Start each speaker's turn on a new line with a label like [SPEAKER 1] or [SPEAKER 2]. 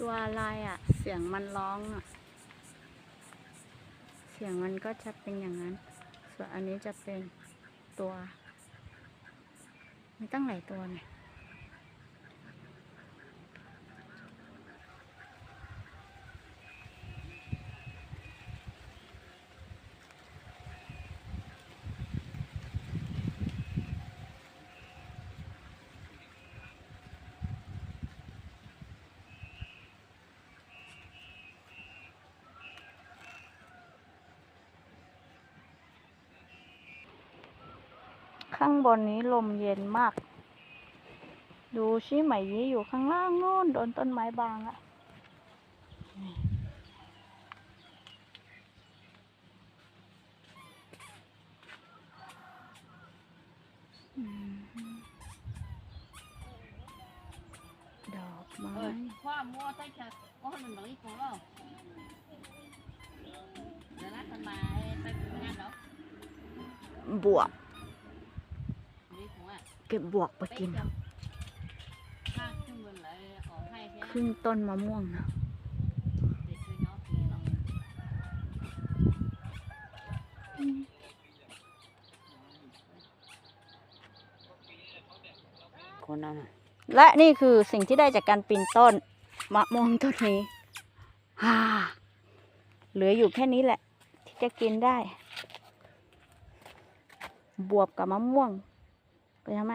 [SPEAKER 1] ตัวอะไรอะ เสียงมันร้องอะ เสียงมันก็จะเป็นอย่างนั้น ส่วนอันนี้จะเป็นตัวมีตั้งหลายตัวเนี่ย ข้างบนนี้ลมเย็นมาก ดูชิไหมยี่อยู่ข้างล่างโน่นโดนต้นไม้บางอะนี่อืมดอกไม้
[SPEAKER 2] khoa mua tới chợ có mình nói có không rồi nó thành mà tay cũng ăn đó
[SPEAKER 1] บวบ
[SPEAKER 2] đi cũng à
[SPEAKER 1] เก็บบวกไปกิน
[SPEAKER 2] ha chúng mình lại có hay thế
[SPEAKER 1] ขึ้นต้นมะม่วงนะ
[SPEAKER 2] để cho nó thì nó
[SPEAKER 3] คนนั้นน่ะ
[SPEAKER 1] และนี่คือสิ่งที่ได้จากการปีนต้นมะม่วงต้นนี้ฮ่าเหลืออยู่แค่นี้แหละ ที่จะกินได้ บวบกับมะม่วง ไปทำไม